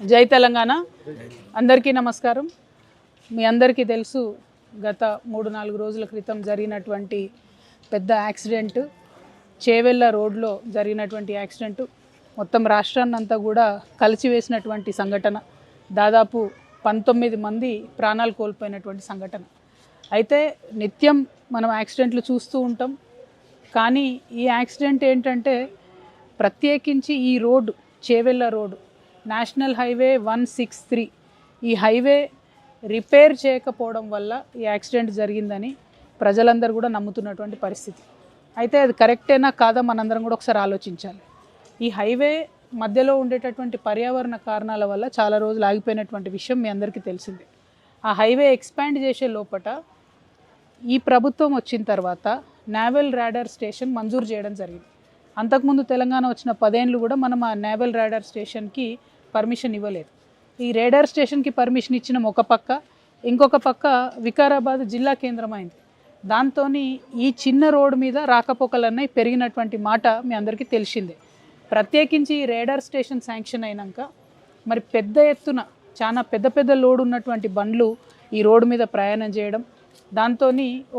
జై తెలంగాణ. అందరికీ నమస్కారం. మీ అందరికీ తెలుసు గత మూడు నాలుగు రోజుల క్రితం జరిగినటువంటి పెద్ద యాక్సిడెంట్. చేవెళ్ళ రోడ్లో జరిగినటువంటి యాక్సిడెంట్. మొత్తం రాష్ట్రాన్ని అంతా కూడా కలిచివేసినటువంటి సంఘటన. దాదాపు పంతొమ్మిది మంది ప్రాణాలు కోల్పోయినటువంటి సంఘటన. అయితే నిత్యం మనం యాక్సిడెంట్లు చూస్తూ ఉంటాం. కానీ ఈ యాక్సిడెంట్ ఏంటంటే ప్రత్యేకించి ఈ road Chevella road national highway one six three. ఈ హైవే రిపేర్ చేయకపోవడం వల్ల ఈ యాక్సిడెంట్ జరిగిందని ప్రజలందరూ కూడా నమ్ముతున్నటువంటి పరిస్థితి. అయితే అది కరెక్టేనా కాదా మనందరం కూడా ఒకసారి ఆలోచించాలి. ఈ హైవే మధ్యలో ఉండేటటువంటి పర్యావరణ కారణాల వల్ల చాలా రోజులు ఆగిపోయినటువంటి విషయం మీ అందరికీ తెలిసిందే. ఆ హైవే ఎక్స్పాండ్ చేసే లోపట ఈ ప్రభుత్వం వచ్చిన తర్వాత నావెల్ రాడార్ స్టేషన్ మంజూరు చేయడం జరిగింది. అంతకుముందు తెలంగాణ వచ్చిన పదేళ్ళు కూడా మనం ఆ నావెల్ రాడార్ స్టేషన్కి పర్మిషన్ ఇవ్వలేదు. ఈ రేడార్ స్టేషన్కి పర్మిషన్ ఇచ్చిన ఒక పక్క ఇంకొక పక్క వికారాబాద్ జిల్లా కేంద్రం అయింది దాంతో ఈ చిన్న రోడ్డు మీద రాకపోకలన్నీ పెరిగినటువంటి మాట మీ అందరికీ తెలిసిందే. ప్రత్యేకించి ఈ రేడార్ స్టేషన్ శాంక్షన్ అయినాక మరి పెద్ద ఎత్తున చాలా పెద్ద పెద్ద లోడ్ ఉన్నటువంటి బండ్లు ఈ రోడ్డు మీద ప్రయాణం చేయడం దాంతో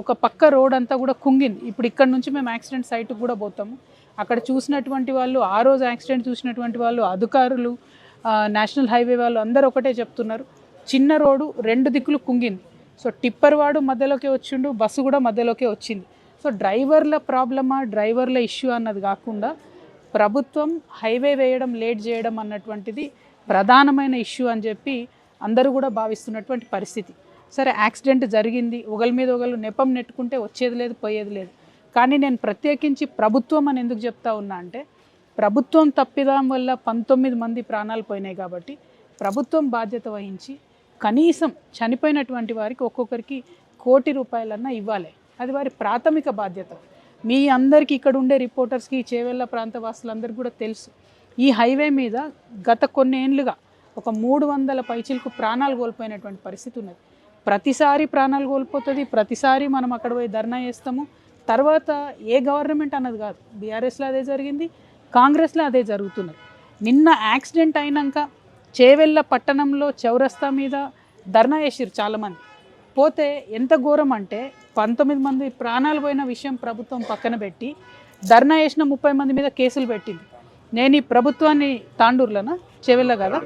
ఒక పక్క రోడ్ అంతా కూడా కుంగింది. ఇప్పుడు ఇక్కడ నుంచి మేము యాక్సిడెంట్ సైట్కి కూడా పోతాము. అక్కడ చూసినటువంటి వాళ్ళు ఆ రోజు యాక్సిడెంట్ చూసినటువంటి వాళ్ళు అధికారులు నేషనల్ హైవే వాళ్ళు అందరూ ఒకటే చెప్తున్నారు. చిన్న రోడ్డు రెండు దిక్కులు కుంగింది. సో టిప్పర్ వాడు మధ్యలోకి వచ్చిండు బస్సు కూడా మధ్యలోకే వచ్చింది. సో డ్రైవర్ల ప్రాబ్లమా డ్రైవర్ల ఇష్యూ అన్నది కాకుండా ప్రభుత్వం హైవే వేయడం లేట్ చేయడం అన్నటువంటిది ప్రధానమైన ఇష్యూ అని చెప్పి అందరూ కూడా భావిస్తున్నటువంటి పరిస్థితి. సరే యాక్సిడెంట్ జరిగింది. ఒకరి మీద ఒకరు నెపం నెట్టుకుంటే వచ్చేది లేదు పోయేది లేదు. కానీ నేను ప్రత్యేకించి ప్రభుత్వం అని ఎందుకు చెప్తా ఉన్నా అంటే ప్రభుత్వం తప్పిదం వల్ల పంతొమ్మిది మంది ప్రాణాలు పోయినాయి కాబట్టి ప్రభుత్వం బాధ్యత వహించి కనీసం చనిపోయినటువంటి వారికి ఒక్కొక్కరికి కోటి రూపాయలన్నా ఇవ్వాలి. అది వారి ప్రాథమిక బాధ్యత. మీ అందరికీ ఇక్కడ ఉండే రిపోర్టర్స్కి చేవెళ్ళ ప్రాంత వాసులందరికీ కూడా తెలుసు. ఈ హైవే మీద గత కొన్ని ఏళ్ళుగా ఒక మూడు వందల పైచిలకు ప్రాణాలు కోల్పోయినటువంటి పరిస్థితి ఉన్నది. ప్రతిసారి ప్రాణాలు కోల్పోతుంది ప్రతిసారి మనం అక్కడ పోయి ధర్నా చేస్తాము. తర్వాత ఏ గవర్నమెంట్ అన్నది కాదు. బీఆర్ఎస్లో అదే జరిగింది. కాంగ్రెస్లో అదే జరుగుతున్నది. నిన్న యాక్సిడెంట్ అయినాక చేవెళ్ళ పట్టణంలో చౌరస్తా మీద ధర్నా చేసిరు చాలామంది. పోతే ఎంత ఘోరం అంటే పంతొమ్మిది మంది ప్రాణాలు పోయిన విషయం ప్రభుత్వం పక్కన పెట్టి ధర్నా చేసిన ముప్పై మంది మీద కేసులు పెట్టింది. నేను ఈ ప్రభుత్వాన్ని తాండూరులోనా? చెవెళ్ళ కదా?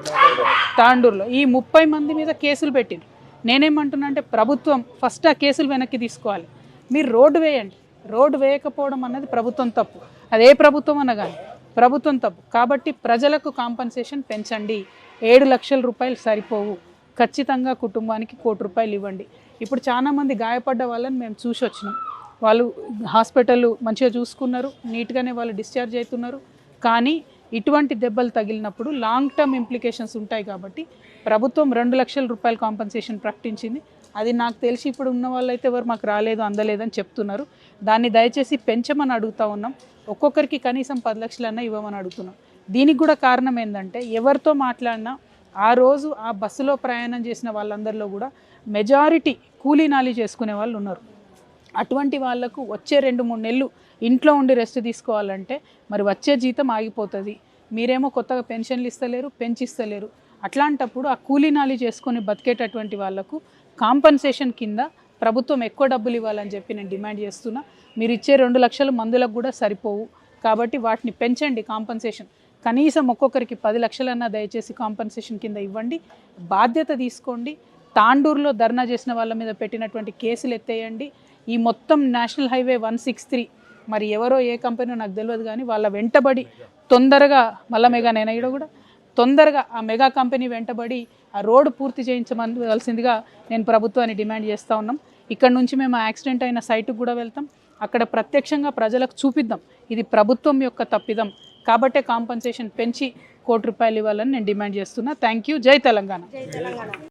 తాండూరులో. ఈ ముప్పై మంది మీద కేసులు పెట్టింది నేనేమంటున్నా అంటే ప్రభుత్వం ఫస్ట్ ఆ కేసులు వెనక్కి తీసుకోవాలి. మీరు రోడ్డు వేయండి. రోడ్డు వేయకపోవడం అన్నది ప్రభుత్వం తప్పు. అది ఏ ప్రభుత్వం అనగాని ప్రభుత్వం తప్పు. కాబట్టి ప్రజలకు కాంపన్సేషన్ పెంచండి. ఏడు లక్షల రూపాయలు సరిపోవు. ఖచ్చితంగా కుటుంబానికి కోటి రూపాయలు ఇవ్వండి. ఇప్పుడు చాలామంది గాయపడ్డ వాళ్ళని మేము చూసి వచ్చినాం. వాళ్ళు హాస్పిటల్ మంచిగా చూసుకున్నారు. నీట్గానే వాళ్ళు డిశ్చార్జ్ అవుతున్నారు. కానీ ఇటువంటి దెబ్బలు తగిలినప్పుడు లాంగ్ టర్మ్ ఇంప్లికేషన్స్ ఉంటాయి కాబట్టి ప్రభుత్వం రెండు లక్షల రూపాయల కాంపన్సేషన్ ప్రకటించింది. అది నాకు తెలిసి ఇప్పుడు ఉన్న వాళ్ళైతే ఎవరు మాకు రాలేదు అందలేదని చెప్తున్నారు. దాన్ని దయచేసి పెంచమని అడుగుతా ఉన్నాం. ఒక్కొక్కరికి కనీసం పది లక్షలన్నా ఇవ్వమని అడుగుతున్నాం. దీనికి కూడా కారణం ఏంటంటే ఎవరితో మాట్లాడినా ఆ రోజు ఆ బస్సులో ప్రయాణం చేసిన వాళ్ళందరిలో కూడా మెజారిటీ కూలీ నాలి చేసుకునే వాళ్ళు ఉన్నారు. అటువంటి వాళ్ళకు వచ్చే రెండు మూడు నెలలు ఇంట్లో ఉండి రెస్ట్ తీసుకోవాలంటే మరి వచ్చే జీతం ఆగిపోతుంది. మీరేమో కొత్తగా పెన్షన్లు ఇస్తలేరు పెంచిస్తలేరు. అట్లాంటప్పుడు ఆ కూలీ నాలి చేసుకొని బతికేటటువంటి వాళ్ళకు కాంపన్సేషన్ కింద ప్రభుత్వం ఎక్కువ డబ్బులు ఇవ్వాలని చెప్పి నేను డిమాండ్ చేస్తున్నా. మీరు ఇచ్చే రెండు లక్షలు మందులకు కూడా సరిపోవు. కాబట్టి వాటిని పెంచండి కాంపన్సేషన్. కనీసం ఒక్కొక్కరికి పది లక్షలన్నా దయచేసి కాంపన్సేషన్ కింద ఇవ్వండి. బాధ్యత తీసుకోండి. తాండూరులో ధర్నా చేసిన వాళ్ళ మీద పెట్టినటువంటి కేసులు ఎత్తేయండి. ఈ మొత్తం national highway one six three మరి ఎవరో ఏ కంపెనీ నాకు తెలియదు కానీ వాళ్ళ వెంటబడి తొందరగా మల్లమేగా నేనయ్యడం కూడా తొందరగా ఆ మెగా కంపెనీ వెంటబడి ఆ రోడ్డు పూర్తి చేయించవలసిందిగా నేను ప్రభుత్వాన్ని డిమాండ్ చేస్తూ ఉన్నాం. ఇక్కడ నుంచి మేము ఆ యాక్సిడెంట్ అయిన సైట్కి కూడా వెళ్తాం. అక్కడ ప్రత్యక్షంగా ప్రజలకు చూపిద్దాం. ఇది ప్రభుత్వం యొక్క తప్పిదం. కాబట్టే కాంపన్సేషన్ పెంచి కోటి రూపాయలు ఇవ్వాలని నేను డిమాండ్ చేస్తున్నా. థ్యాంక్ యూ జై తెలంగాణ.